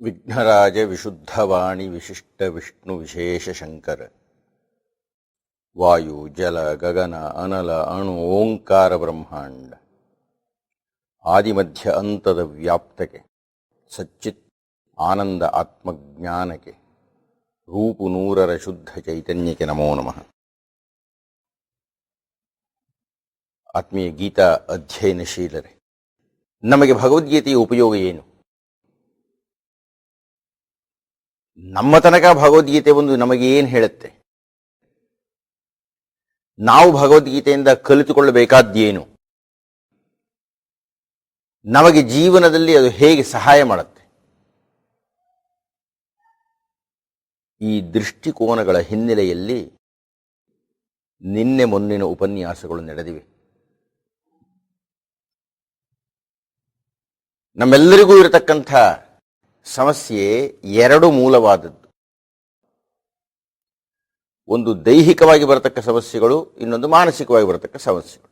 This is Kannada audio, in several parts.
ವಿಘ್ನರಾಜ ವಿಶುದ್ಧವಾಣಿ ವಿಶಿಷ್ಟ ವಿಷ್ಣು ವಿಶೇಷ ಶಂಕರ. ವಾಯು, ಜಲ, ಗಗನ, ಅನಲ, ಅಣು, ಓಂಕಾರ, ಬ್ರಹ್ಮಾಂಡ. ಆದಿಮಧ್ಯ ಅಂತದ ವ್ಯಾಪ್ತಕ್ಕೆ, ಸಚ್ಚಿತ್ ಆನಂದ ಆತ್ಮಜ್ಞಾನಕ್ಕೆ, ರೂಪು ನೂರರ ಶುದ್ಧ ಚೈತನ್ಯಕ್ಕೆ ನಮೋ ನಮಃ. ಆತ್ಮೀಯ ಗೀತಾ ಅಧ್ಯಯನಶೀಲರೇ, ನಮಗೆ ಭಗವದ್ಗೀತೆಯ ಉಪಯೋಗ ಏನು? ನಮ್ಮ ತನಕ ಭಗವದ್ಗೀತೆ ಒಂದು ನಮಗೆ ಏನು ಹೇಳುತ್ತೆ? ನಾವು ಭಗವದ್ಗೀತೆಯಿಂದ ಕಲಿತುಕೊಳ್ಳಬೇಕಾದ್ದೇನು? ನಮಗೆ ಜೀವನದಲ್ಲಿ ಅದು ಹೇಗೆ ಸಹಾಯ ಮಾಡುತ್ತೆ? ಈ ದೃಷ್ಟಿಕೋನಗಳ ಹಿನ್ನೆಲೆಯಲ್ಲಿ ನಿನ್ನೆ ಮೊನ್ನಿನ ಉಪನ್ಯಾಸಗಳು ನಡೆದಿವೆ. ನಮ್ಮೆಲ್ಲರಿಗೂ ಇರತಕ್ಕಂಥ ಸಮಸ್ಯೆ ಎರಡು ಮೂಲವಾದದ್ದು. ಒಂದು ದೈಹಿಕವಾಗಿ ಬರತಕ್ಕ ಸಮಸ್ಯೆಗಳು, ಇನ್ನೊಂದು ಮಾನಸಿಕವಾಗಿ ಬರತಕ್ಕ ಸಮಸ್ಯೆಗಳು.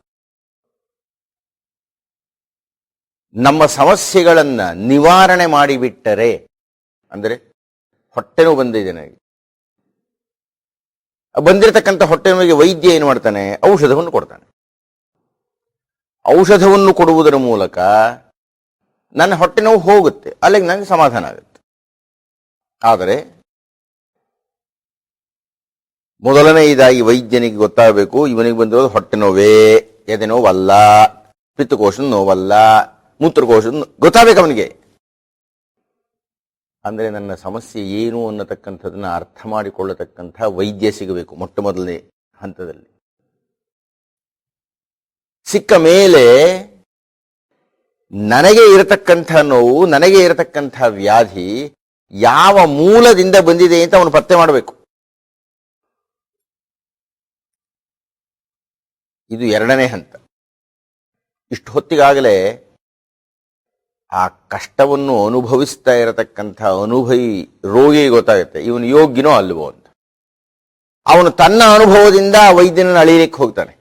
ನಮ್ಮ ಸಮಸ್ಯೆಗಳನ್ನ ನಿವಾರಣೆ ಮಾಡಿಬಿಟ್ಟರೆ, ಅಂದರೆ ಹೊಟ್ಟೆ ನೋವು ಬಂದಿದೆ ನನಗೆ. ಬಂದಿರತಕ್ಕಂಥ ಹೊಟ್ಟೆ ನೋವಿಗೆ ವೈದ್ಯ ಏನು ಮಾಡ್ತಾನೆ? ಔಷಧವನ್ನು ಕೊಡ್ತಾನೆ. ಔಷಧವನ್ನು ಕೊಡುವುದರ ಮೂಲಕ ನನ್ನ ಹೊಟ್ಟೆ ನೋವು ಹೋಗುತ್ತೆ ಅಲ್ಲಿಗೆ ನನಗೆ ಸಮಾಧಾನ ಆಗುತ್ತೆ. ಆದರೆ ಮೊದಲನೇ ಇದಾಗಿ ವೈದ್ಯನಿಗೆ ಗೊತ್ತಾಗಬೇಕು, ಇವನಿಗೆ ಬಂದಿರೋದು ಹೊಟ್ಟೆ ನೋವೇ, ಎದೆ ನೋವಲ್ಲ, ಪಿತ್ತಕೋಶದ ನೋವಲ್ಲ, ಮೂತ್ರಕೋಶದ ಗೊತ್ತಾಗಬೇಕು ಅವನಿಗೆ. ಅಂದರೆ ನನ್ನ ಸಮಸ್ಯೆ ಏನು ಅನ್ನತಕ್ಕಂಥದನ್ನ ಅರ್ಥ ಮಾಡಿಕೊಳ್ಳತಕ್ಕಂಥ ವೈದ್ಯ ಸಿಗಬೇಕು ಮೊಟ್ಟ ಮೊದಲನೇ ಹಂತದಲ್ಲಿ. ಸಿಕ್ಕ ಮೇಲೆ ನನಗೆ ಇರತಕ್ಕಂಥ ನೋವು, ನನಗೆ ಇರತಕ್ಕಂಥ ವ್ಯಾಧಿ ಯಾವ ಮೂಲದಿಂದ ಬಂದಿದೆ ಅಂತ ಅವನು ಪತ್ತೆ ಮಾಡಬೇಕು. ಇದು ಎರಡನೇ ಹಂತ. ಇಷ್ಟು ಹೊತ್ತಿಗಾಗಲೇ ಆ ಕಷ್ಟವನ್ನು ಅನುಭವಿಸ್ತಾ ಇರತಕ್ಕಂಥ ಅನುಭವಿ ರೋಗಿ ಗೊತ್ತಾಗುತ್ತೆ, ಇವನು ಯೋಗ್ಯನೋ ಅಲ್ವೋ ಅಂತ. ಅವನು ತನ್ನ ಅನುಭವದಿಂದ ವೈದ್ಯನನ್ನು ಅಳಿಲಿಕ್ಕೆ ಹೋಗ್ತಾನೆ.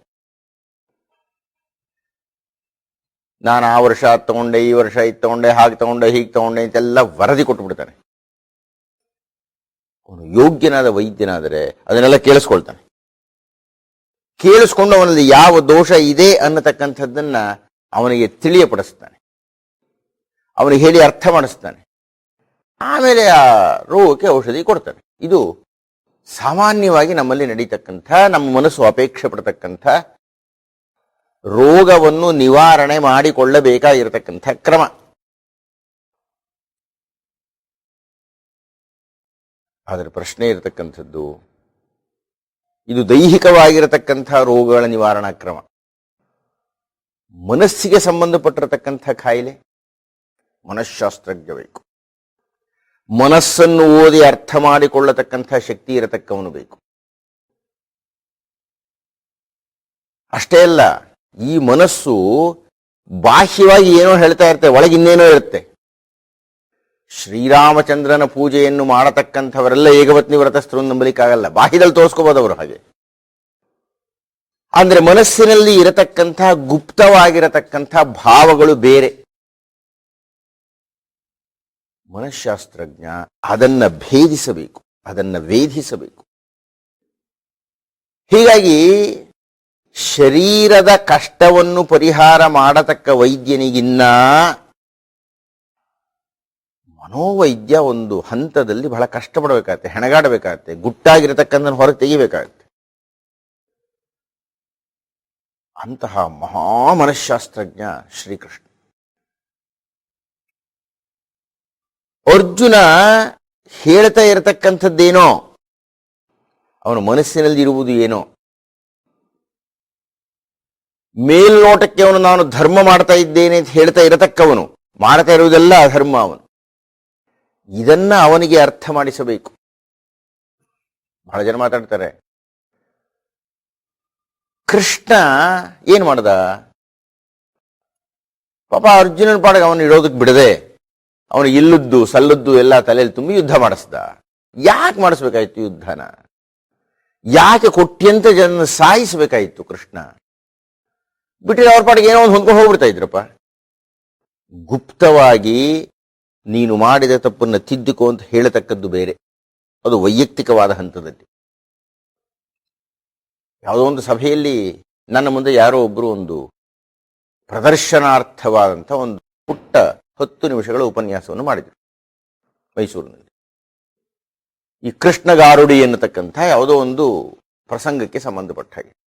ನಾನು ಆ ವರ್ಷ ತಗೊಂಡೆ, ಈ ವರ್ಷ ಇದು ತಗೊಂಡೆ, ಹಾಗೆ ತಗೊಂಡೆ, ಹೀಗೆ ತಗೊಂಡೆ ಅಂತೆಲ್ಲ ವರದಿ ಕೊಟ್ಟುಬಿಡ್ತಾನೆ ಅವನು ಯೋಗ್ಯನಾದ ವೈದ್ಯನಾದರೆ ಅದನ್ನೆಲ್ಲ ಕೇಳಿಸ್ಕೊಳ್ತಾನೆ. ಕೇಳಿಸ್ಕೊಂಡು ಅವನಲ್ಲಿ ಯಾವ ದೋಷ ಇದೆ ಅನ್ನತಕ್ಕಂಥದ್ದನ್ನ ಅವನಿಗೆ ತಿಳಿಯಪಡಿಸ್ತಾನೆ. ಅವನಿಗೆ ಹೇಳಿ ಅರ್ಥ ಮಾಡಿಸ್ತಾನೆ. ಆಮೇಲೆ ಆ ರೋಗಕ್ಕೆ ಔಷಧಿ ಕೊಡ್ತಾನೆ. ಇದು ಸಾಮಾನ್ಯವಾಗಿ ನಮ್ಮಲ್ಲಿ ನಡೀತಕ್ಕಂಥ, ನಮ್ಮ ಮನಸ್ಸು ಅಪೇಕ್ಷೆ ಪಡ್ತಕ್ಕಂಥ ರೋಗವನ್ನು ನಿವಾರಣೆ ಮಾಡಿಕೊಳ್ಳಬೇಕಾಗಿರತಕ್ಕಂಥ ಕ್ರಮ. ಆದರೆ ಪ್ರಶ್ನೆ ಇರತಕ್ಕಂಥದ್ದು, ಇದು ದೈಹಿಕವಾಗಿರತಕ್ಕಂಥ ರೋಗಗಳ ನಿವಾರಣಾ ಕ್ರಮ. ಮನಸ್ಸಿಗೆ ಸಂಬಂಧಪಟ್ಟಿರತಕ್ಕಂಥ ಕಾಯಿಲೆ ಮನಃಶಾಸ್ತ್ರಜ್ಞ ಬೇಕು ಮನಸ್ಸನ್ನು ಓದಿ ಅರ್ಥ ಮಾಡಿಕೊಳ್ಳತಕ್ಕಂಥ ಶಕ್ತಿ ಇರತಕ್ಕವನು ಬೇಕು. ಅಷ್ಟೇ ಅಲ್ಲ ಈ ಮನಸ್ಸು ಬಾಹ್ಯವಾಗಿ ಏನೋ ಹೇಳ್ತಾ ಇರುತ್ತೆ ಒಳಗಿನ್ನೇನೋ ಇರುತ್ತೆ. ಶ್ರೀರಾಮಚಂದ್ರನ ಪೂಜೆಯನ್ನು ಮಾಡತಕ್ಕಂಥವರೆಲ್ಲ ಏಕವತ್ನಿ ವ್ರತಸ್ಥರು ನಂಬಲಿಕ್ಕಾಗಲ್ಲ. ಬಾಹ್ಯದಲ್ಲಿ ತೋರಿಸ್ಕೋಬೋದು ಅವರು ಹಾಗೆ. ಅಂದ್ರೆ ಮನಸ್ಸಿನಲ್ಲಿ ಇರತಕ್ಕಂಥ, ಗುಪ್ತವಾಗಿರತಕ್ಕಂಥ ಭಾವಗಳು ಬೇರೆ. ಮನಃಶಾಸ್ತ್ರಜ್ಞ ಅದನ್ನ ಭೇದಿಸಬೇಕು, ಅದನ್ನ ವೇಧಿಸಬೇಕು. ಹೀಗಾಗಿ ಶರೀರದ ಕಷ್ಟವನ್ನು ಪರಿಹಾರ ಮಾಡತಕ್ಕ ವೈದ್ಯನಿಗಿನ್ನ ಮನೋವೈದ್ಯ ಒಂದು ಹಂತದಲ್ಲಿ ಬಹಳ ಕಷ್ಟಪಡಬೇಕಾಗತ್ತೆ, ಹೆಣಗಾಡಬೇಕಾಗತ್ತೆ ಗುಟ್ಟಾಗಿರತಕ್ಕಂಥ ಹೊರಗೆ ತೆಗಿಬೇಕಾಗತ್ತೆ. ಅಂತಹ ಮಹಾ ಮನಃಶಾಸ್ತ್ರಜ್ಞ ಶ್ರೀಕೃಷ್ಣ. ಅರ್ಜುನ ಹೇಳ್ತಾ ಇರತಕ್ಕಂಥದ್ದೇನೋ, ಅವನ ಮನಸ್ಸಿನಲ್ಲಿ ಇರುವುದು ಏನೋ ಮೇಲ್ನೋಟಕ್ಕೆ ಅವನು ನಾನು ಧರ್ಮ ಮಾಡ್ತಾ ಇದ್ದೇನೆ ಅಂತ ಹೇಳ್ತಾ ಇರತಕ್ಕವನು, ಮಾಡ್ತಾ ಇರುವುದೆಲ್ಲ ಅಧರ್ಮ ಅವನು. ಇದನ್ನ ಅವನಿಗೆ ಅರ್ಥ ಮಾಡಿಸಬೇಕು. ಬಹಳ ಜನ ಮಾತಾಡ್ತಾರೆ. ಕೃಷ್ಣ ಏನ್ ಮಾಡ್ದ? ಪಾಪ ಅರ್ಜುನನ ಪಾಡಿಗೆ ಅವನು ಇಡೋದಕ್ಕೆ ಬಿಡದೆ, ಅವನು ಇಲ್ಲದ್ದು, ಸಲ್ಲದ್ದು ಎಲ್ಲ ತಲೆಯಲ್ಲಿ ತುಂಬಿ ಯುದ್ಧ ಮಾಡಿಸ್ದ. ಯಾಕೆ ಮಾಡಿಸ್ಬೇಕಾಯ್ತು ಯುದ್ಧನ? ಯಾಕೆ ಕೊಟ್ಟ್ಯಂತ ಜನ ಸಾಯಿಸಬೇಕಾಯಿತು ಕೃಷ್ಣ? ಬಿಟ್ಟರೆ ಅವ್ರ ಪಾಡಿಗೆ ಏನೋ ಒಂದು ಹೊಂದ್ಕೊಂಡು ಹೋಗ್ಬಿಡ್ತಾ ಇದ್ರಪ್ಪ. ಗುಪ್ತವಾಗಿ ನೀನು ಮಾಡಿದ ತಪ್ಪನ್ನು ತಿದ್ದುಕೋ ಅಂತ ಹೇಳತಕ್ಕದ್ದು ಬೇರೆ. ಅದು ವೈಯಕ್ತಿಕವಾದ ಹಂತದಲ್ಲಿ. ಯಾವುದೋ ಒಂದು ಸಭೆಯಲ್ಲಿ ನನ್ನ ಮುಂದೆ ಯಾರೋ ಒಬ್ಬರು ಒಂದು ಪ್ರದರ್ಶನಾರ್ಥವಾದಂಥ ಒಂದು ಪುಟ್ಟ ಹತ್ತು ನಿಮಿಷಗಳ ಉಪನ್ಯಾಸವನ್ನು ಮಾಡಿದರು ಮೈಸೂರಿನಲ್ಲಿ. ಈ ಕೃಷ್ಣಗಾರುಡಿ ಎನ್ನತಕ್ಕಂಥ ಯಾವುದೋ ಒಂದು ಪ್ರಸಂಗಕ್ಕೆ ಸಂಬಂಧಪಟ್ಟ ಹಾಗೆ.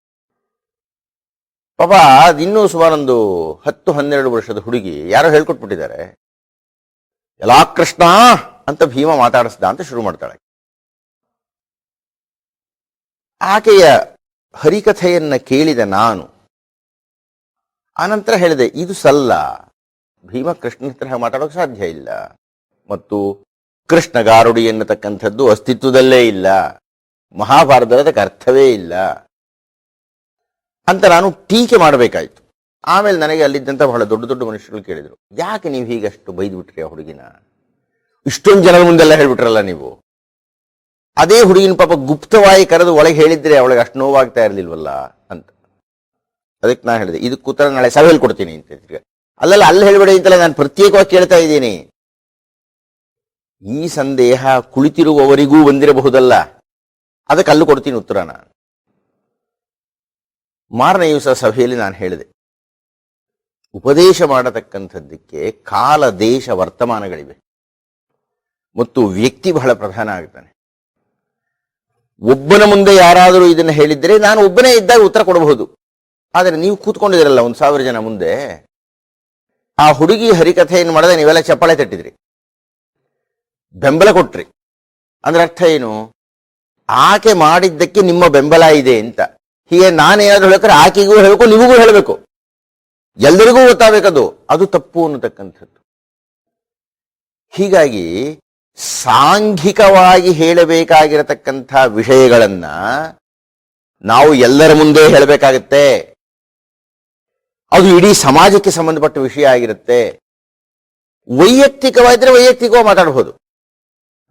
ಪಾಪ, ಇನ್ನೂ ಸುಮಾರೊಂದು ಹತ್ತು, ಹನ್ನೆರಡು ವರ್ಷದ ಹುಡುಗಿ ಯಾರೋ ಹೇಳ್ಕೊಟ್ಬಿಟ್ಟಿದ್ದಾರೆ. ಎಲ್ಲಾ ಕೃಷ್ಣ ಅಂತ ಭೀಮ ಮಾತಾಡಿಸ್ದ ಅಂತ ಶುರು ಮಾಡ್ತಾಳೆ. ಆಕೆಯ ಹರಿಕಥೆಯನ್ನ ಕೇಳಿದ ನಾನು. ಆನಂತರ ಹೇಳಿದೆ, ಇದು ಸಲ್ಲ. ಭೀಮ ಕೃಷ್ಣನ ಹತ್ರ ಮಾತಾಡೋಕೆ ಸಾಧ್ಯ ಇಲ್ಲ. ಮತ್ತು ಕೃಷ್ಣ ಗಾರುಡಿ ಎನ್ನತಕ್ಕಂಥದ್ದು ಅಸ್ತಿತ್ವದಲ್ಲೇ ಇಲ್ಲ. ಮಹಾಭಾರತದಲ್ಲಿ ಅದಕ್ಕೆ ಅರ್ಥವೇ ಇಲ್ಲ. ಅಂತ ನಾನು ಟೀಕೆ ಮಾಡಬೇಕಾಯ್ತು. ಆಮೇಲೆ ನನಗೆ ಅಲ್ಲಿದ್ದಂಥ ಬಹಳ ದೊಡ್ಡ ದೊಡ್ಡ ಮನುಷ್ಯರು ಕೇಳಿದರು, ಯಾಕೆ ನೀವು ಹೀಗಷ್ಟು ಬೈದ್ಬಿಟ್ರಿ ಆ ಹುಡುಗಿನ? ಇಷ್ಟೊಂದು ಜನರ ಮುಂದೆಲ್ಲ ಹೇಳ್ಬಿಟ್ರಲ್ಲ ನೀವು. ಅದೇ ಹುಡುಗಿನ ಪಾಪ ಗುಪ್ತವಾಗಿ ಕರೆದು ಒಳಗೆ ಹೇಳಿದ್ರೆ ಅವಳಿಗೆ ಅಷ್ಟು ನೋವಾಗ್ತಾ ಇರಲಿಲ್ವಲ್ಲ ಅಂತ. ಅದಕ್ಕೆ ನಾನು ಹೇಳಿದೆ, ಇದಕ್ಕೆ ಉತ್ತರ ನಾಳೆ ಸಭೆ ಕೊಡ್ತೀನಿ ಅಂತ. ಅಲ್ಲಲ್ಲ, ಅಲ್ಲಿ ಹೇಳ್ಬೇಡಿ ಅಂತಲ್ಲ ನಾನು ಪ್ರತ್ಯೇಕವಾಗಿ ಕೇಳ್ತಾ ಇದ್ದೀನಿ. ಈ ಸಂದೇಹ ಕುಳಿತಿರುವವರಿಗೂ ಬಂದಿರಬಹುದಲ್ಲ. ಅದಕ್ಕೆ ಅಲ್ಲೂ ಕೊಡ್ತೀನಿ ಉತ್ತರನ. ಮಾರನೇ ದಿವಸ ಸಭೆಯಲ್ಲಿ ನಾನು ಹೇಳಿದೆ. ಉಪದೇಶ ಮಾಡತಕ್ಕಂಥದ್ದಕ್ಕೆ ಕಾಲ, ದೇಶ, ವರ್ತಮಾನಗಳಿವೆ. ಮತ್ತು ವ್ಯಕ್ತಿ ಬಹಳ ಪ್ರಧಾನ ಆಗ್ತಾನೆ. ಒಬ್ಬನ ಮುಂದೆ ಯಾರಾದರೂ ಇದನ್ನು ಹೇಳಿದ್ರೆ ನಾನು ಒಬ್ಬನೇ ಇದ್ದಾಗ ಉತ್ತರ ಕೊಡಬಹುದು. ಆದರೆ ನೀವು ಕೂತ್ಕೊಂಡಿದ್ದೀರಲ್ಲ, ಒಂದು ಸಾವಿರ ಜನ ಮುಂದೆ. ಆ ಹುಡುಗಿ ಹರಿಕಥೆಯನ್ನು ಮಾಡದೆ, ನೀವೆಲ್ಲ ಚಪ್ಪಾಳೆ ತಟ್ಟಿದ್ರಿ. ಬೆಂಬಲ ಕೊಟ್ರಿ. ಅಂದ್ರೆ ಅರ್ಥ ಏನು? ಆಕೆ ಮಾಡಿದ್ದಕ್ಕೆ ನಿಮ್ಮ ಬೆಂಬಲ ಇದೆ ಅಂತ. ಹೀಗೆ ನಾನೇನಾದ್ರೂ ಹೇಳ್ತಾರೆ ಆಕೆಗೂ ಹೇಳಬೇಕು, ನಿಮಗೂ ಹೇಳಬೇಕು. ಎಲ್ಲರಿಗೂ ಗೊತ್ತಾಗಬೇಕದು. ಅದು ತಪ್ಪು ಅನ್ನತಕ್ಕಂಥದ್ದು. ಹೀಗಾಗಿ ಸಾಂಘಿಕವಾಗಿ ಹೇಳಬೇಕಾಗಿರತಕ್ಕಂಥ ವಿಷಯಗಳನ್ನ ನಾವು ಎಲ್ಲರ ಮುಂದೆ ಹೇಳಬೇಕಾಗತ್ತೆ. ಅದು ಇಡೀ ಸಮಾಜಕ್ಕೆ ಸಂಬಂಧಪಟ್ಟ ವಿಷಯ ಆಗಿರುತ್ತೆ. ವೈಯಕ್ತಿಕವಾಗಿದ್ರೆ ವೈಯಕ್ತಿಕವಾಗಿ ಮಾತಾಡಬಹುದು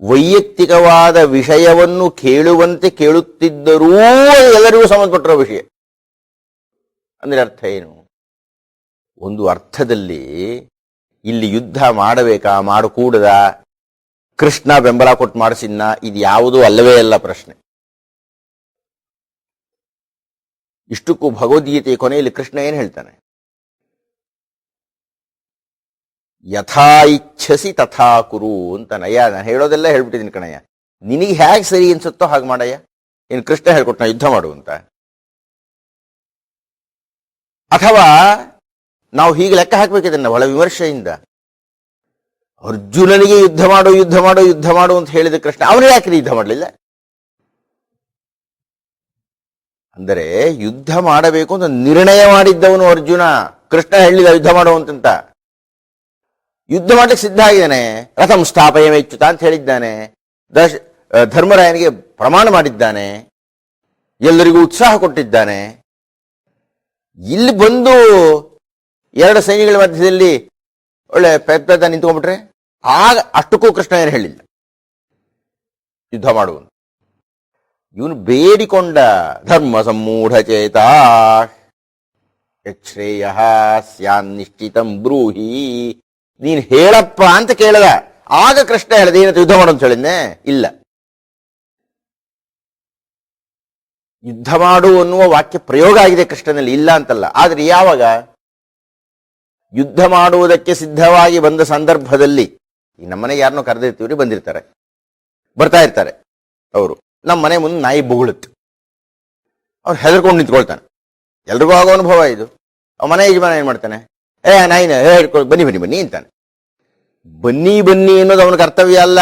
ವೈಯಕ್ತಿಕವಾದ ವಿಷಯವನ್ನು ಕೇಳುವಂತೆ ಕೇಳುತ್ತಿದ್ದರೂ ಎಲ್ಲರಿಗೂ ಸಂಬಂಧಪಟ್ಟಿರೋ ವಿಷಯ. ಅಂದರೆ ಅರ್ಥ ಏನು? ಒಂದು ಅರ್ಥದಲ್ಲಿ ಇಲ್ಲಿ ಯುದ್ಧ ಮಾಡಬೇಕಾ, ಮಾಡಕೂಡದ? ಕೃಷ್ಣ ಬೆಂಬಲ ಕೊಟ್ಟು ಮಾಡಿಸಿದ್ನ, ಇದು ಯಾವುದೂ ಅಲ್ಲವೇ ಅಲ್ಲ ಪ್ರಶ್ನೆ. ಇಷ್ಟಕ್ಕೂ ಭಗವದ್ಗೀತೆ ಕೊನೆಯಲ್ಲಿ ಕೃಷ್ಣ ಏನು ಹೇಳ್ತಾನೆ? ಯಥಾ ಇಚ್ಛಸಿ ತಥಾ ಕುರು ಅಂತ ನಯ್ಯ ನಾನು ಹೇಳೋದೆಲ್ಲ ಹೇಳ್ಬಿಟ್ಟಿದ್ದೀನಿ ಕಣಯ್ಯ. ನಿನಗೆ ಹೇಗೆ ಸರಿ ಅನ್ಸುತ್ತೋ ಹಾಗೆ ಮಾಡಯ್ಯ. ಇನ್ನು ಕೃಷ್ಣ ಹೇಳ್ಕೊಟ್ನ ಯುದ್ಧ ಮಾಡು ಅಂತ. ಅಥವಾ ನಾವು ಹೀಗೆ ಲೆಕ್ಕ ಹಾಕ್ಬೇಕಿದನ್ನ ಬಹಳ ವಿಮರ್ಶೆಯಿಂದ. ಅರ್ಜುನನಿಗೆ ಯುದ್ಧ ಮಾಡು ಯುದ್ಧ ಮಾಡು ಯುದ್ಧ ಮಾಡು ಅಂತ ಹೇಳಿದ ಕೃಷ್ಣ, ಅವನು ಯಾಕೆ ಯುದ್ಧ ಮಾಡಲಿಲ್ಲ? ಅಂದರೆ ಯುದ್ಧ ಮಾಡಬೇಕು ಅಂತ ನಿರ್ಣಯ ಮಾಡಿದ್ದವನು ಅರ್ಜುನ. ಕೃಷ್ಣ ಹೇಳಿದ ಯುದ್ಧ ಮಾಡುವಂತ ಯುದ್ಧ ಮಾಡ್ಲಿಕ್ಕೆ ಸಿದ್ಧ ಆಗಿದ್ದಾನೆ, ರಥಂ ಸ್ಥಾಪಯ ಮೆಚ್ಚುತ ಅಂತ ಹೇಳಿದ್ದಾನೆ, ದಶ ಧರ್ಮರಾಯನಿಗೆ ಪ್ರಮಾಣ ಮಾಡಿದ್ದಾನೆ, ಎಲ್ಲರಿಗೂ ಉತ್ಸಾಹ ಕೊಟ್ಟಿದ್ದಾನೆ. ಇಲ್ಲಿ ಬಂದು ಎರಡು ಸೈನಿಕರ ಮಧ್ಯದಲ್ಲಿ ಒಳ್ಳೆ ಪೆದ್ದ ನಿಂತ್ಕೊಂಡ್ಬಿಟ್ರೆ ಆಗ ಅಷ್ಟಕ್ಕೂ ಕೃಷ್ಣ ಏನು ಹೇಳಿಲ್ಲ. ಯುದ್ಧ ಮಾಡುವನು. ಇವನು ಬೇಡಿಕೊಂಡ ಧರ್ಮ ಸಮ್ಮೂಢ ಚೇತ. ಯಶ್ರೇಯ ಸ್ಯಾನ್ ನಿಶ್ಚಿತಂ ಬ್ರೂಹಿ. ನೀನ್ ಹೇಳಪ್ಪ ಅಂತ ಕೇಳದ. ಆಗ ಕೃಷ್ಣ ಹೇಳಿದ, ಏನಂತ ಯುದ್ಧ ಅಂತ ಹೇಳಿದ್ನೆ? ಇಲ್ಲ. ಯುದ್ಧ ಮಾಡು ಅನ್ನುವ ವಾಕ್ಯ ಪ್ರಯೋಗ ಆಗಿದೆ ಕೃಷ್ಣನಲ್ಲಿ, ಇಲ್ಲ ಅಂತಲ್ಲ. ಆದ್ರೆ ಯಾವಾಗ? ಯುದ್ಧ ಮಾಡುವುದಕ್ಕೆ ಸಿದ್ಧವಾಗಿ ಬಂದ ಸಂದರ್ಭದಲ್ಲಿ. ಈ ನಮ್ಮನೆ ಯಾರನ್ನೋ ಕರೆದಿರ್ತೀವ್ರಿ ಬಂದಿರ್ತಾರೆ. ಬರ್ತಾ ಇರ್ತಾರೆ ಅವರು. ನಮ್ಮ ಮನೆ ಮುಂದೆ ನಾಯಿ ಬೊಗಳುತ್ತೆ. ಅವ್ರು ಹೆದರ್ಕೊಂಡು ನಿಂತ್ಕೊಳ್ತಾನೆ. ಎಲ್ರಿಗೂ ಆಗೋ ಅನುಭವ ಇದು. ಅವ ಮನೆ ಯಜಮಾನ ಏನ್ ಮಾಡ್ತಾನೆ? ಏ, ನಾಯಿನ ಹಿಡ್ಕೊ- ಬನ್ನಿ ಬನ್ನಿ ಬನ್ನಿ ಅಂತಾನೆ. ಬನ್ನಿ ಬನ್ನಿ ಅನ್ನೋದು ಅವನ ಕರ್ತವ್ಯ ಅಲ್ಲ.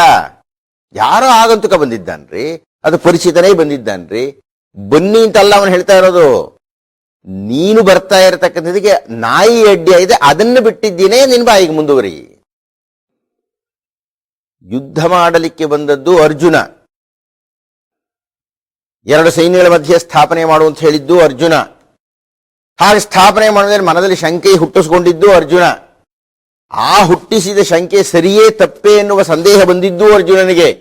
ಯಾರೋ ಆಗಂತುಕ ಬಂದಿದ್ದಾನ್ರಿ, ಅದು ಪರಿಚಿತನೇ ಬಂದಿದ್ದಾನ್ರಿ. ಬನ್ನಿ ಅಂತಲ್ಲ ಅವನು ಹೇಳ್ತಾ ಇರೋದು. ನೀನು ಬರ್ತಾ ಇರತಕ್ಕಂಥದಕ್ಕೆ ನಾಯಿ ಅಡ್ಡಿ ಇದೆ ಅದನ್ನು ಬಿಟ್ಟಿದ್ದೀನೇ ನಿನ್ ಬಾಯಿಗೆ ಮುಂದುವರಿ. ಯುದ್ಧ ಮಾಡಲಿಕ್ಕೆ ಬಂದದ್ದು ಅರ್ಜುನ. ಎರಡು ಸೈನ್ಯಗಳ ಮಧ್ಯೆ ಸ್ಥಾಪನೆ ಮಾಡು ಅಂತ ಹೇಳಿದ್ದು ಅರ್ಜುನ. ಹಾಗೆ ಸ್ಥಾಪನೆ ಮಾಡಿದ್ರೆ ಮನದಲ್ಲಿ ಶಂಕೆ ಹುಟ್ಟಿಸ್ಕೊಂಡಿದ್ದು ಅರ್ಜುನ. ಆ ಹುಟ್ಟಿಸಿದ ಶಂಕೆ ಸರಿಯೇ ತಪ್ಪೇ ಎನ್ನುವ ಸಂದೇಹ ಬಂದಿದ್ದು ಅರ್ಜುನನಿಗೆ.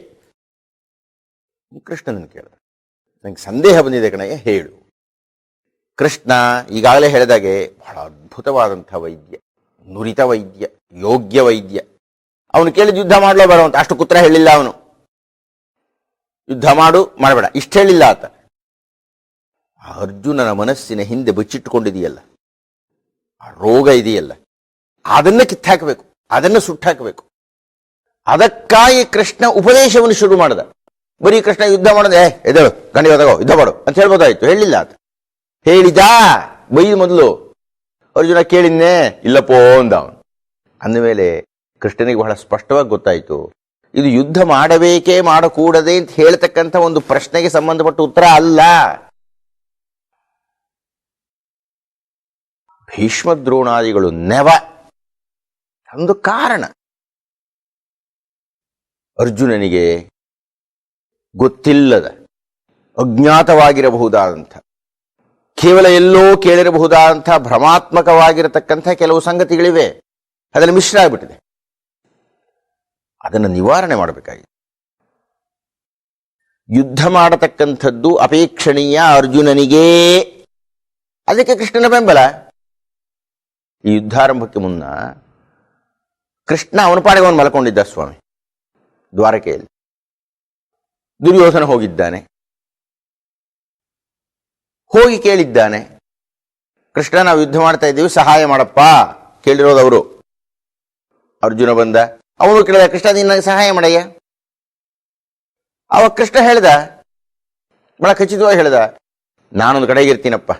ಕೃಷ್ಣನನ್ನು ಕೇಳಿದ. ನನಗೆ ಸಂದೇಹ ಬಂದಿದೆ ಕಣಯ್ಯ, ಹೇಳು. ಕೃಷ್ಣ ಈಗಾಗಲೇ ಹೇಳಿದಾಗೆ ಬಹಳ ಅದ್ಭುತವಾದಂಥ ವೈದ್ಯ, ನುರಿತ ವೈದ್ಯ, ಯೋಗ್ಯ ವೈದ್ಯ. ಅವನು ಕೇಳಿದ ಯುದ್ಧ ಮಾಡಲೇ ಬರೋ ಅಂತ. ಅಷ್ಟು ಕುತ್ರ ಹೇಳಿಲ್ಲ ಅವನು. ಯುದ್ಧ ಮಾಡು, ಮಾಡಬೇಡ. ಇಷ್ಟು ಹೇಳಿಲ್ಲ ಆತ. ಆ ಅರ್ಜುನನ ಮನಸ್ಸಿನ ಹಿಂದೆ ಬಚ್ಚಿಟ್ಟುಕೊಂಡಿದೆಯಲ್ಲ, ಆ ರೋಗ ಇದೆಯಲ್ಲ, ಅದನ್ನ ಕಿತ್ತಾಕಬೇಕು, ಅದನ್ನು ಸುಟ್ಟಾಕಬೇಕು. ಅದಕ್ಕಾಗಿ ಕೃಷ್ಣ ಉಪದೇಶವನ್ನು ಶುರು ಮಾಡಿದ. ಬರೀ ಕೃಷ್ಣ ಯುದ್ಧ ಮಾಡದೆ, ಏ ತಗೋ, ಯುದ್ಧ ಮಾಡು ಅಂತ ಹೇಳ್ಬೋದಾಯ್ತು, ಹೇಳಿಲ್ಲ ಅಂತ ಹೇಳಿದ ಬೈದು ಮೊದಲು, ಅರ್ಜುನ ಕೇಳಿದ್ನೇ, ಇಲ್ಲಪ್ಪೋ ಅಂದ ಅವನು. ಅಂದಮೇಲೆ ಕೃಷ್ಣನಿಗೆ ಬಹಳ ಸ್ಪಷ್ಟವಾಗಿ ಗೊತ್ತಾಯಿತು, ಇದು ಯುದ್ಧ ಮಾಡಬೇಕೇ ಮಾಡಕೂಡದೆ ಅಂತ ಹೇಳ್ತಕ್ಕಂಥ ಒಂದು ಪ್ರಶ್ನೆಗೆ ಸಂಬಂಧಪಟ್ಟ ಉತ್ತರ ಅಲ್ಲ. ಭೀಷ್ಮ ದ್ರೋಣಾದಿಗಳು ನೆವ ಒಂದು ಕಾರಣ. ಅರ್ಜುನನಿಗೆ ಗೊತ್ತಿಲ್ಲದ, ಅಜ್ಞಾತವಾಗಿರಬಹುದಾದಂಥ, ಕೇವಲ ಎಲ್ಲೋ ಕೇಳಿರಬಹುದಾದಂಥ, ಭ್ರಮಾತ್ಮಕವಾಗಿರತಕ್ಕಂಥ ಕೆಲವು ಸಂಗತಿಗಳಿವೆ. ಅದರಲ್ಲಿ ಮಿಶ್ರ ಆಗಿಬಿಟ್ಟಿದೆ. ಅದನ್ನು ನಿವಾರಣೆ ಮಾಡಬೇಕಾಗಿದೆ. ಯುದ್ಧ ಮಾಡತಕ್ಕಂಥದ್ದು ಅಪೇಕ್ಷಣೀಯ ಅರ್ಜುನನಿಗೇ. ಅದಕ್ಕೆ ಕೃಷ್ಣನ ಬೆಂಬಲ. ಈ ಯುದ್ಧಾರಂಭಕ್ಕೆ ಮುನ್ನ ಕೃಷ್ಣ ಅವನ ಪಾಡಿಗೆ ಅವನು ಮಲ್ಕೊಂಡಿದ್ದ ಸ್ವಾಮಿ ದ್ವಾರಕೆಯಲ್ಲಿ. ದುರ್ಯೋಧನ ಹೋಗಿದ್ದಾನೆ. ಹೋಗಿ ಕೇಳಿದ್ದಾನೆ. ಕೃಷ್ಣ, ನಾವು ಯುದ್ಧ ಮಾಡ್ತಾ ಇದ್ದೀವಿ, ಸಹಾಯ ಮಾಡಪ್ಪ ಕೇಳಿರೋದು ಅವರು. ಅರ್ಜುನ ಬಂದ, ಅವನು ಕೇಳಿದ, ಕೃಷ್ಣ ನಿನ್ನ ಸಹಾಯ ಮಾಡಯ್ಯ. ಅವಾಗ ಕೃಷ್ಣ ಹೇಳ್ದ, ಬಹಳ ಖಚಿತವಾಗಿ ಹೇಳ್ದ, ನಾನೊಂದು ಕಡೆಗೆ ಇರ್ತೀನಪ್ಪ.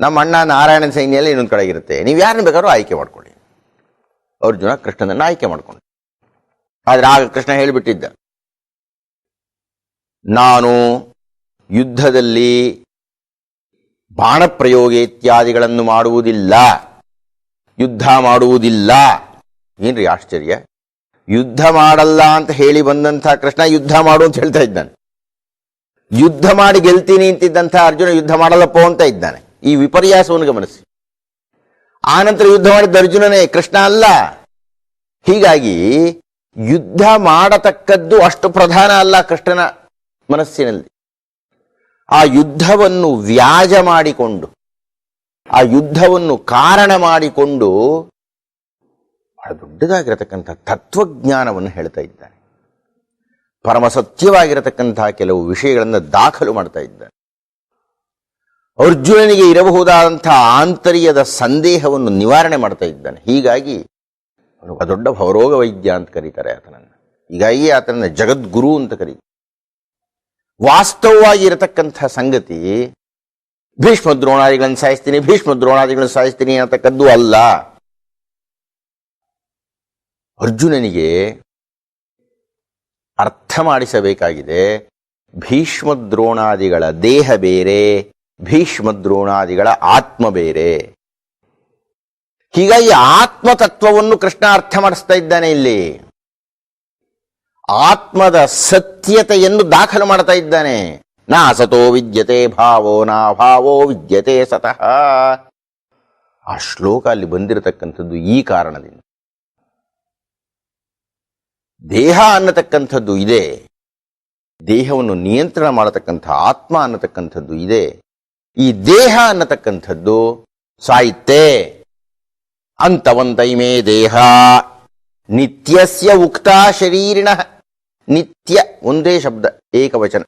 ನಮ್ಮ ಅಣ್ಣ ನಾರಾಯಣನ ಸೈನ್ಯಲ್ಲಿ ಇನ್ನೊಂದು ಕಡೆಗಿರುತ್ತೆ ನೀವು ಯಾರನ್ನ ಬೇಕಾದ್ರೂ ಆಯ್ಕೆ ಮಾಡ್ಕೊಳ್ಳಿ. ಅರ್ಜುನ ಕೃಷ್ಣನನ್ನು ಆಯ್ಕೆ ಮಾಡ್ಕೊಂಡು. ಆದರೆ ಆಗ ಕೃಷ್ಣ ಹೇಳಿಬಿಟ್ಟಿದ್ದ, ನಾನು ಯುದ್ಧದಲ್ಲಿ ಬಾಣಪ್ರಯೋಗ ಇತ್ಯಾದಿಗಳನ್ನು ಮಾಡುವುದಿಲ್ಲ. ಯುದ್ಧ ಮಾಡುವುದಿಲ್ಲ. ಏನ್ರಿ ಆಶ್ಚರ್ಯ? ಯುದ್ಧ ಮಾಡಲ್ಲ ಅಂತ ಹೇಳಿ ಬಂದಂತಹ ಕೃಷ್ಣ ಯುದ್ಧ ಮಾಡು ಅಂತ ಹೇಳ್ತಾ ಇದ್ದಾನೆ. ಯುದ್ಧ ಮಾಡಿ ಗೆಲ್ತೀನಿ ಅಂತಿದ್ದಂಥ ಅರ್ಜುನ ಯುದ್ಧ ಮಾಡಲ್ಲಪ್ಪೋ ಅಂತ ಇದ್ದಾನೆ. ಈ ವಿಪರ್ಯಾಸವನ್ನು ಗಮನಿಸಿ. ಆನಂತರ ಯುದ್ಧ ಮಾಡಿದ್ದ ಅರ್ಜುನನೇ, ಕೃಷ್ಣ ಅಲ್ಲ. ಹೀಗಾಗಿ ಯುದ್ಧ ಮಾಡತಕ್ಕದ್ದು ಅಷ್ಟು ಪ್ರಧಾನ ಅಲ್ಲ ಕೃಷ್ಣನ ಮನಸ್ಸಿನಲ್ಲಿ. ಆ ಯುದ್ಧವನ್ನು ವ್ಯಾಜ ಮಾಡಿಕೊಂಡು, ಆ ಯುದ್ಧವನ್ನು ಕಾರಣ ಮಾಡಿಕೊಂಡು ಬಹಳ ದೊಡ್ಡದಾಗಿರತಕ್ಕಂಥ ತತ್ವಜ್ಞಾನವನ್ನು ಹೇಳ್ತಾ ಇದ್ದಾನೆ. ಪರಮ ಸತ್ಯವಾಗಿರತಕ್ಕಂತಹ ಕೆಲವು ವಿಷಯಗಳನ್ನು ದಾಖಲು ಮಾಡ್ತಾ ಇದ್ದಾನೆ. ಅರ್ಜುನನಿಗೆ ಇರಬಹುದಾದಂಥ ಆಂತರ್ಯದ ಸಂದೇಹವನ್ನು ನಿವಾರಣೆ ಮಾಡ್ತಾ ಇದ್ದಾನೆ. ಹೀಗಾಗಿ ಅವನು ದೊಡ್ಡ ಭವರೋಗ ವೈದ್ಯ ಅಂತ ಕರೀತಾರೆ ಆತನನ್ನು. ಹೀಗಾಗಿ ಆತನನ್ನು ಜಗದ್ಗುರು ಅಂತ ಕರೀತಾರೆ. ವಾಸ್ತವವಾಗಿ ಇರತಕ್ಕಂಥ ಸಂಗತಿ, ಭೀಷ್ಮ ದ್ರೋಣಾದಿಗಳನ್ನು ಸಾಯಿಸ್ತೀನಿ, ಭೀಷ್ಮ ದ್ರೋಣಾದಿಗಳನ್ನು ಸಾಯಿಸ್ತೀನಿ ಅನ್ನತಕ್ಕದ್ದು ಅಲ್ಲ. ಅರ್ಜುನನಿಗೆ ಅರ್ಥ ಮಾಡಿಸಬೇಕಾಗಿದೆ, ಭೀಷ್ಮ ದ್ರೋಣಾದಿಗಳ ದೇಹ ಬೇರೆ ಭೀಷ್ಮ ದ್ರೋಣಾದಿಗಳ ಆತ್ಮ ಬೇರೆ. ಹೀಗಾಗಿ ಆತ್ಮತತ್ವವನ್ನು ಕೃಷ್ಣ ಅರ್ಥ ಮಾಡಿಸ್ತಾ ಇದ್ದಾನೆ ಇಲ್ಲಿ. ಆತ್ಮದ ಸತ್ಯತೆಯನ್ನು ದಾಖಲು ಮಾಡ್ತಾ ಇದ್ದಾನೆ. ನಾ ಸತೋ ವಿದ್ಯತೆ, ಭಾವೋ ನಾ ಭಾವೋ ವಿದ್ಯತೆ ಸತಃ. ಆ ಶ್ಲೋಕ ಅಲ್ಲಿ ಬಂದಿರತಕ್ಕಂಥದ್ದು ಈ ಕಾರಣದಿಂದ. ದೇಹ ಅನ್ನತಕ್ಕಂಥದ್ದು ಇದೆ. ದೇಹವನ್ನು ನಿಯಂತ್ರಣ ಮಾಡತಕ್ಕಂಥ ಆತ್ಮ ಅನ್ನತಕ್ಕಂಥದ್ದು ಇದೆ. ಈ ದೇಹ ಅನ್ನತಕ್ಕಂಥದ್ದು ಸಾಹಿತ್ಯ. ಅಂತವಂತೈಮೇ ದೇಹ. ನಿತ್ಯಸ್ಯ ಉಕ್ತ ಶರೀರಿಣ. ನಿತ್ಯ ಒಂದೇ ಶಬ್ದ, ಏಕವಚನ.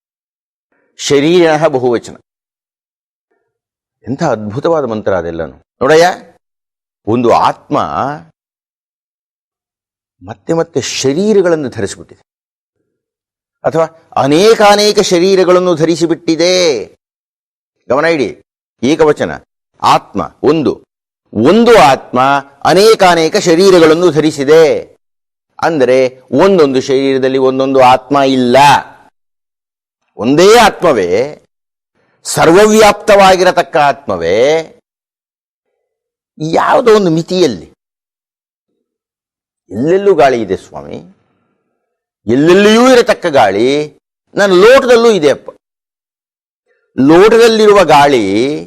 ಶರೀರಿಣ ಬಹುವಚನ. ಎಂಥ ಅದ್ಭುತವಾದ ಮಂತ್ರ ಅದೆಲ್ಲನು. ನೋಡಯ್ಯ, ಒಂದು ಆತ್ಮ ಮತ್ತೆ ಮತ್ತೆ ಶರೀರಗಳನ್ನು ಧರಿಸಿಬಿಟ್ಟಿದೆ. ಅಥವಾ ಅನೇಕಾನೇಕ ಶರೀರಗಳನ್ನು ಧರಿಸಿಬಿಟ್ಟಿದೆ. ಗಮನ ಇಡಿ. ಏಕವಚನ, ಆತ್ಮ, ಒಂದು. ಒಂದು ಆತ್ಮ ಅನೇಕಾನೇಕ ಶರೀರಗಳನ್ನು ಧರಿಸಿದೆ. ಅಂದರೆ ಒಂದೊಂದು ಶರೀರದಲ್ಲಿ ಒಂದೊಂದು ಆತ್ಮ ಇಲ್ಲ. ಒಂದೇ ಆತ್ಮವೇ, ಸರ್ವವ್ಯಾಪ್ತವಾಗಿರತಕ್ಕ ಆತ್ಮವೇ, ಯಾವುದೋ ಒಂದು ಮಿತಿಯಲ್ಲಿ. ಎಲ್ಲೆಲ್ಲೂ ಗಾಳಿ ಇದೆ ಸ್ವಾಮಿ. ಎಲ್ಲೆಲ್ಲಿಯೂ ಇರತಕ್ಕ ಗಾಳಿ. ನನ್ನ ಲೋಟದಲ್ಲೂ ಇದೆ ಅಪ್ಪ. ಲೋಟದಲ್ಲಿರುವ ಗಾಳಿ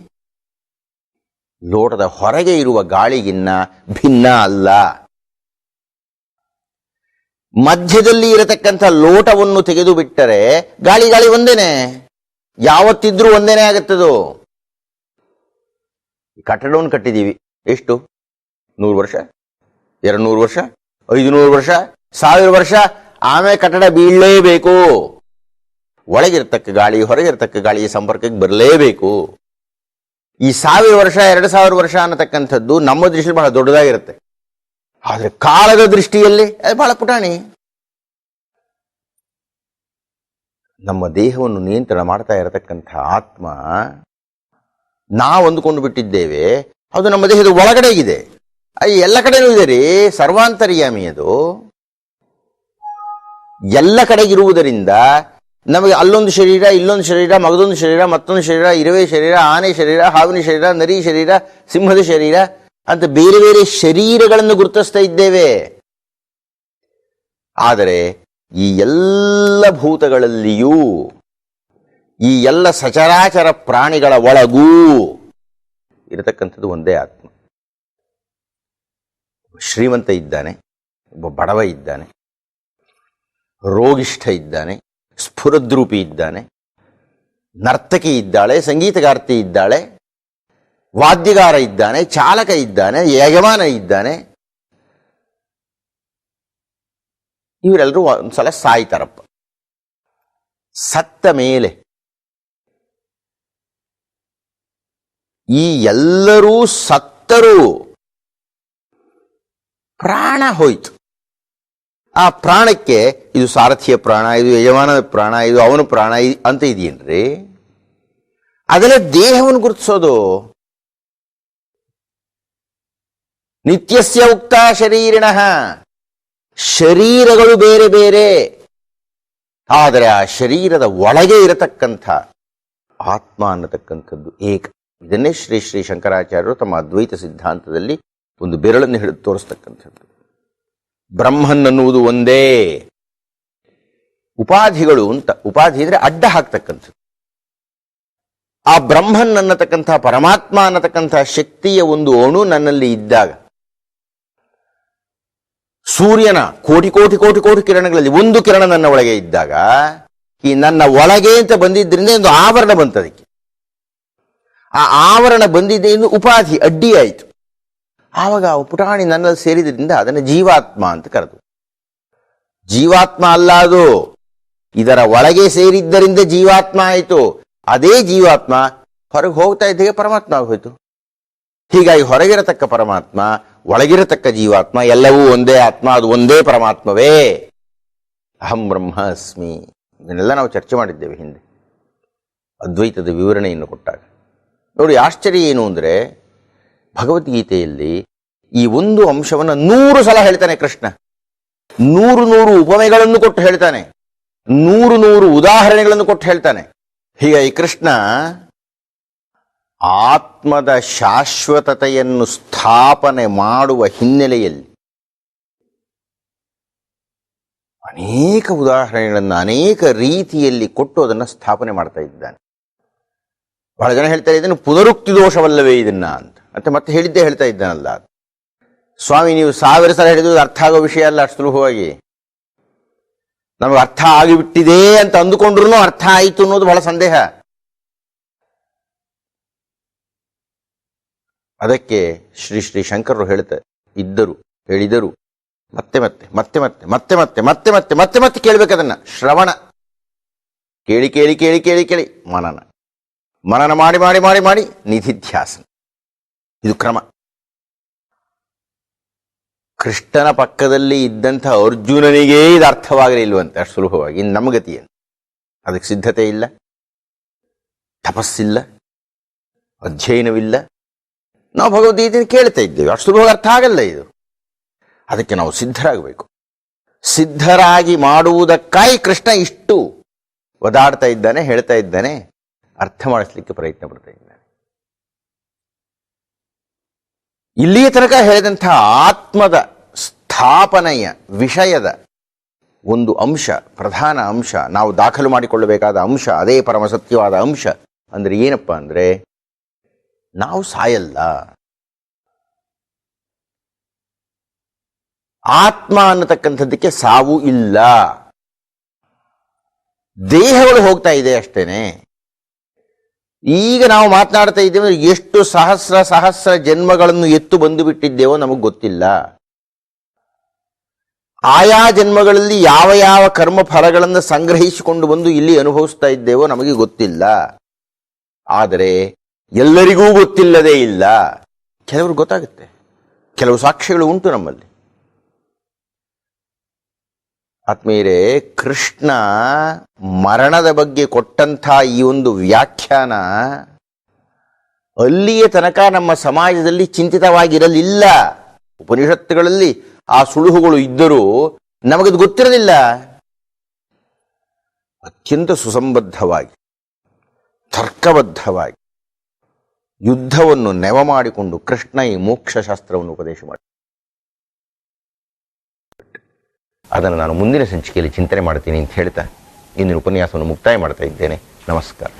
ಲೋಟದ ಹೊರಗೆ ಇರುವ ಗಾಳಿಗಿನ್ನ ಭಿನ್ನ ಅಲ್ಲ. ಮಧ್ಯದಲ್ಲಿ ಇರತಕ್ಕಂಥ ಲೋಟವನ್ನು ತೆಗೆದು ಬಿಟ್ಟರೆ ಗಾಳಿ ಗಾಳಿ ಒಂದೇನೆ. ಯಾವತ್ತಿದ್ರೂ ಒಂದೇನೆ ಆಗತ್ತದು. ಕಟ್ಟಡವನ್ನು ಕಟ್ಟಿದ್ದೀವಿ. ಎಷ್ಟು? ನೂರು ವರ್ಷ? ಎರಡು ನೂರು ವರ್ಷ? ಐದುನೂರು ವರ್ಷ? ಸಾವಿರ ವರ್ಷ? ಆಮೇಲೆ ಕಟ್ಟಡ ಬೀಳಲೇಬೇಕು. ಒಳಗಿರ್ತಕ್ಕ ಗಾಳಿ, ಹೊರಗಿರ್ತಕ್ಕ ಗಾಳಿ ಸಂಪರ್ಕಕ್ಕೆ ಬರಲೇಬೇಕು. ಈ ಸಾವಿರ ವರ್ಷ, ಎರಡು ಸಾವಿರ ವರ್ಷ ಅನ್ನತಕ್ಕಂಥದ್ದು ನಮ್ಮ ದೃಷ್ಟಿ ಬಹಳ ದೊಡ್ಡದಾಗಿರುತ್ತೆ. ಆದರೆ ಕಾಲದ ದೃಷ್ಟಿಯಲ್ಲಿ ಅದು ಬಹಳ ಪುಟಾಣಿ. ನಮ್ಮ ದೇಹವನ್ನು ನಿಯಂತ್ರಣ ಮಾಡ್ತಾ ಇರತಕ್ಕಂಥ ಆತ್ಮ ನಾವು ಅಂದುಕೊಂಡು ಬಿಟ್ಟಿದ್ದೇವೆ, ಅದು ನಮ್ಮ ದೇಹದ ಒಳಗಡೆ ಇದೆ. ಅದು ಎಲ್ಲ ಕಡೆನೂ ಇದೆ ರೀ, ಸರ್ವಾಂತರ್ಯಾಮಿ ಅದು. ಎಲ್ಲ ಕಡೆಗಿರುವುದರಿಂದ ನಮಗೆ ಅಲ್ಲೊಂದು ಶರೀರ, ಇಲ್ಲೊಂದು ಶರೀರ, ಮಗದೊಂದು ಶರೀರ, ಮತ್ತೊಂದು ಶರೀರ, ಇರುವೆ ಶರೀರ, ಆನೆ ಶರೀರ, ಹಾವಿನ ಶರೀರ, ನರಿ ಶರೀರ, ಸಿಂಹದ ಶರೀರ ಅಂತ ಬೇರೆ ಬೇರೆ ಶರೀರಗಳನ್ನು ಗುರುತಿಸ್ತಾ ಇದ್ದೇವೆ. ಆದರೆ ಈ ಎಲ್ಲ ಭೂತಗಳಲ್ಲಿಯೂ ಈ ಎಲ್ಲ ಸಚರಾಚರ ಪ್ರಾಣಿಗಳ ಒಳಗೂ ಇರತಕ್ಕಂಥದ್ದು ಒಂದೇ ಆತ್ಮ. ಶ್ರೀಮಂತ ಇದ್ದಾನೆ, ಒಬ್ಬ ಬಡವ ಇದ್ದಾನೆ, ರೋಗಿಷ್ಠ ಇದ್ದಾನೆ ಸ್ಫುರದ್ರೂಪಿ ಇದ್ದಾನೆ. ನರ್ತಕಿ ಇದ್ದಾಳೆ, ಸಂಗೀತಗಾರ್ತಿ ಇದ್ದಾಳೆ, ವಾದ್ಯಗಾರ ಇದ್ದಾನೆ, ಚಾಲಕ ಇದ್ದಾನೆ, ಯಜಮಾನ ಇದ್ದಾನೆ. ಇವರೆಲ್ಲರೂ ಒಂದ್ಸಲ ಸಾಯ್ತಾರಪ್ಪ. ಸತ್ತ ಮೇಲೆ ಈ ಎಲ್ಲರೂ ಸತ್ತರೂ ಪ್ರಾಣ ಹೋಯ್ತು. ಆ ಪ್ರಾಣಕ್ಕೆ ಇದು ಸಾರಥಿಯ ಪ್ರಾಣ, ಇದು ಯಜಮಾನದ ಪ್ರಾಣ, ಇದು ಅವನ ಪ್ರಾಣ ಅಂತ ಇದೆಯೇನ್ರಿ? ಅದೆಲ್ಲ ದೇಹವನ್ನು ಗುರುತಿಸೋದು. ನಿತ್ಯಸ್ಯ ಉಕ್ತ ಶರೀರಿಣ. ಶರೀರಗಳು ಬೇರೆ ಬೇರೆ. ಆದರೆ ಆ ಶರೀರದ ಒಳಗೆ ಇರತಕ್ಕಂಥ ಆತ್ಮ ಅನ್ನತಕ್ಕಂಥದ್ದು ಏಕ. ಇದನ್ನೇ ಶ್ರೀ ಶ್ರೀ ಶಂಕರಾಚಾರ್ಯರು ತಮ್ಮ ಅದ್ವೈತ ಸಿದ್ಧಾಂತದಲ್ಲಿ ಒಂದು ಬೆರಳನ್ನು ಹಿಡಿದು ತೋರಿಸ್ತಕ್ಕಂಥದ್ದು. ಬ್ರಹ್ಮನ್ ಅನ್ನುವುದು ಒಂದೇ. ಉಪಾಧಿಗಳು ಅಂತ, ಉಪಾಧಿ ಇದ್ರೆ ಅಡ್ಡ ಹಾಕ್ತಕ್ಕಂಥದ್ದು. ಆ ಬ್ರಹ್ಮನ್ ಅನ್ನತಕ್ಕಂಥ, ಪರಮಾತ್ಮ ಅನ್ನತಕ್ಕಂಥ ಶಕ್ತಿಯ ಒಂದು ಅಣು ನನ್ನಲ್ಲಿ ಇದ್ದಾಗ, ಸೂರ್ಯನ ಕೋಟಿ ಕೋಟಿ ಕೋಟಿ ಕೋಟಿ ಕಿರಣಗಳಲ್ಲಿ ಒಂದು ಕಿರಣ ನನ್ನ ಒಳಗೆ ಇದ್ದಾಗ, ಈ ನನ್ನ ಒಳಗೆ ಅಂತ ಬಂದಿದ್ದರಿಂದ ಒಂದು ಆವರಣ ಬಂತದಕ್ಕೆ. ಆ ಆವರಣ ಬಂದಿದೆ ಎಂದು ಉಪಾಧಿ ಅಡ್ಡಿ ಆಯಿತು ಆವಾಗ ಆ ಪುಟಾಣಿ ನನ್ನಲ್ಲಿ ಸೇರಿದ್ರಿಂದ ಅದನ್ನು ಜೀವಾತ್ಮ ಅಂತ ಕರೆದು. ಜೀವಾತ್ಮ ಅಲ್ಲ ಅದು. ಇದರ ಒಳಗೆ ಸೇರಿದ್ದರಿಂದ ಜೀವಾತ್ಮ ಆಯಿತು. ಅದೇ ಜೀವಾತ್ಮ ಹೊರಗೆ ಹೋಗ್ತಾ ಇದ್ದಾಗ ಪರಮಾತ್ಮ ಆಗೋಯ್ತು. ಹೀಗಾಗಿ ಹೊರಗಿರತಕ್ಕ ಪರಮಾತ್ಮ, ಒಳಗಿರತಕ್ಕ ಜೀವಾತ್ಮ, ಎಲ್ಲವೂ ಒಂದೇ ಆತ್ಮ, ಅದು ಒಂದೇ ಪರಮಾತ್ಮವೇ. ಅಹಂ ಬ್ರಹ್ಮ ಅಸ್ಮಿ ಇದನ್ನೆಲ್ಲ ನಾವು ಚರ್ಚೆ ಮಾಡಿದ್ದೇವೆ ಹಿಂದೆ. ಅದ್ವೈತದ ವಿವರಣೆಯನ್ನು ಕೊಟ್ಟಾಗ. ನೋಡಿ, ಆಶ್ಚರ್ಯ ಏನು ಅಂದರೆ ಭಗವದ್ಗೀತೆಯಲ್ಲಿ ಈ ಒಂದು ಅಂಶವನ್ನು ನೂರು ಸಲ ಹೇಳ್ತಾನೆ ಕೃಷ್ಣ. ನೂರು ನೂರು ಉಪಮೆಗಳನ್ನು ಕೊಟ್ಟು ಹೇಳ್ತಾನೆ. ನೂರು ನೂರು ಉದಾಹರಣೆಗಳನ್ನು ಕೊಟ್ಟು ಹೇಳ್ತಾನೆ. ಹೀಗಾಗಿ ಕೃಷ್ಣ ಆತ್ಮದ ಶಾಶ್ವತತೆಯನ್ನು ಸ್ಥಾಪನೆ ಮಾಡುವ ಹಿನ್ನೆಲೆಯಲ್ಲಿ ಅನೇಕ ಉದಾಹರಣೆಗಳನ್ನು ಅನೇಕ ರೀತಿಯಲ್ಲಿ ಕೊಟ್ಟು ಅದನ್ನು ಸ್ಥಾಪನೆ ಮಾಡ್ತಾ ಇದ್ದಾನೆ. ಬಹಳ ಜನ ಹೇಳ್ತಾ ಇದನ್ನು ಪುನರುಕ್ತಿ ದೋಷವಲ್ಲವೇ ಇದನ್ನ ಅಂತ. ಮತ್ತೆ ಮತ್ತೆ ಹೇಳಿದ್ದೇ ಹೇಳ್ತಾ ಇದ್ದಾನಲ್ಲ ಸ್ವಾಮಿ, ನೀವು ಸಾವಿರ ಸಲ ಹೇಳಿದ್ರು ಅರ್ಥ ಆಗೋ ವಿಷಯ ಅಲ್ಲ ಅಷ್ಟು ಸುಲಭವಾಗಿ. ನಮಗೆ ಅರ್ಥ ಆಗಿಬಿಟ್ಟಿದೆ ಅಂತ ಅಂದುಕೊಂಡ್ರು ಅರ್ಥ ಆಯಿತು ಅನ್ನೋದು ಬಹಳ ಸಂದೇಹ. ಅದಕ್ಕೆ ಶ್ರೀ ಶ್ರೀ ಶಂಕರರು ಹೇಳ್ತಾರೆ ಇದ್ದರು, ಹೇಳಿದರು. ಮತ್ತೆ ಮತ್ತೆ ಮತ್ತೆ ಮತ್ತೆ ಮತ್ತೆ ಮತ್ತೆ ಮತ್ತೆ ಮತ್ತೆ ಮತ್ತೆ ಮತ್ತೆ ಕೇಳಬೇಕದನ್ನ ಶ್ರವಣ. ಕೇಳಿ ಕೇಳಿ ಕೇಳಿ ಕೇಳಿ ಕೇಳಿ, ಮನನ. ಮನನ ಮಾಡಿ ಮಾಡಿ ಮಾಡಿ ಮಾಡಿ ನಿಧಿಧ್ಯಾಸನ ಇದು ಕ್ರಮ. ಕೃಷ್ಣನ ಪಕ್ಕದಲ್ಲಿ ಇದ್ದಂಥ ಅರ್ಜುನನಿಗೇ ಇದು ಅರ್ಥವಾಗಲಿಲ್ವಂತೆ, ಅಷ್ಟು ಸುಲಭವಾಗಿ. ಇನ್ನು ನಮ್ಮ ಅದಕ್ಕೆ ಸಿದ್ಧತೆ ಇಲ್ಲ. ತಪಸ್ಸಿಲ್ಲ. ಅಧ್ಯಯನವಿಲ್ಲ. ನಾವು ಭಗವದ್ಗೀತೆಯನ್ನು ಕೇಳ್ತಾ ಇದ್ದೇವೆ. ಅಷ್ಟು ಸುಲಭವಾಗಿ ಅರ್ಥ ಆಗಲ್ಲ ಇದು. ಅದಕ್ಕೆ ನಾವು ಸಿದ್ಧರಾಗಬೇಕು. ಸಿದ್ಧರಾಗಿ ಮಾಡುವುದಕ್ಕಾಗಿ ಕೃಷ್ಣ ಇಷ್ಟು ಒದಾಡ್ತಾ ಇದ್ದಾನೆ, ಹೇಳ್ತಾ ಇದ್ದಾನೆ. ಅರ್ಥ ಮಾಡಿಸ್ಲಿಕ್ಕೆ ಪ್ರಯತ್ನ ಪಡ್ತಾ ಇದ್ದಾನೆ. ಇಲ್ಲಿಯ ತನಕ ಹೇಳಿದಂಥ ಆತ್ಮದ ಸ್ಥಾಪನೆಯ ವಿಷಯದ ಒಂದು ಅಂಶ, ಪ್ರಧಾನ ಅಂಶ, ನಾವು ದಾಖಲು ಮಾಡಿಕೊಳ್ಳಬೇಕಾದ ಅಂಶ, ಅದೇ ಪರಮ ಸತ್ಯವಾದ ಅಂಶ, ಅಂದ್ರೆ ಏನಪ್ಪ ಅಂದ್ರೆ, ನಾವು ಸಾಯಲ್ಲ. ಆತ್ಮ ಅನ್ನತಕ್ಕಂಥದ್ದಕ್ಕೆ ಸಾವು ಇಲ್ಲ. ದೇಹಗಳು ಹೋಗ್ತಾ ಇದೆ ಅಷ್ಟೇನೆ. ಈಗ ನಾವು ಮಾತನಾಡ್ತಾ ಇದ್ದೇವೆ ಎಷ್ಟು ಸಹಸ್ರ ಸಹಸ್ರ ಜನ್ಮಗಳನ್ನು ಎತ್ತು ಬಂದು ಬಿಟ್ಟಿದ್ದೇವೋ ನಮಗೆ ಗೊತ್ತಿಲ್ಲ. ಆಯಾ ಜನ್ಮಗಳಲ್ಲಿ ಯಾವ ಯಾವ ಕರ್ಮ ಫಲಗಳನ್ನು ಸಂಗ್ರಹಿಸಿಕೊಂಡು ಬಂದು ಇಲ್ಲಿ ಅನುಭವಿಸ್ತಾ ಇದ್ದೇವೋ ನಮಗೆ ಗೊತ್ತಿಲ್ಲ. ಆದರೆ ಎಲ್ಲರಿಗೂ ಗೊತ್ತಿಲ್ಲದೇ ಇಲ್ಲ. ಕೆಲವರು ಗೊತ್ತಾಗುತ್ತೆ. ಕೆಲವು ಸಾಕ್ಷ್ಯಗಳು ಉಂಟು ನಮ್ಮಲ್ಲಿ. ಆತ್ಮೀಯರೇ, ಕೃಷ್ಣ ಮರಣದ ಬಗ್ಗೆ ಕೊಟ್ಟಂಥ ಈ ಒಂದು ವ್ಯಾಖ್ಯಾನ ಅಲ್ಲಿಯ ತನಕ ನಮ್ಮ ಸಮಾಜದಲ್ಲಿ ಚಿಂತಿತವಾಗಿರಲಿಲ್ಲ. ಉಪನಿಷತ್ತುಗಳಲ್ಲಿ ಆ ಸುಳುಹುಗಳು ಇದ್ದರೂ ನಮಗದು ಗೊತ್ತಿರಲಿಲ್ಲ. ಅತ್ಯಂತ ಸುಸಂಬದ್ಧವಾಗಿ, ತರ್ಕಬದ್ಧವಾಗಿ ಯುದ್ಧವನ್ನು ನೆವ ಮಾಡಿಕೊಂಡು ಕೃಷ್ಣ ಈ ಮೋಕ್ಷ ಶಾಸ್ತ್ರವನ್ನು ಉಪದೇಶ ಮಾಡಿ ಅದನ್ನು ನಾನು ಮುಂದಿನ ಸಂಚಿಕೆಯಲ್ಲಿ ಚಿಂತನೆ ಮಾಡ್ತೀನಿ ಅಂತ ಹೇಳ್ತಾ ಇಂದಿನ ಉಪನ್ಯಾಸವನ್ನು ಮುಕ್ತಾಯ ಮಾಡ್ತಾ ಇದ್ದೇನೆ. ನಮಸ್ಕಾರ.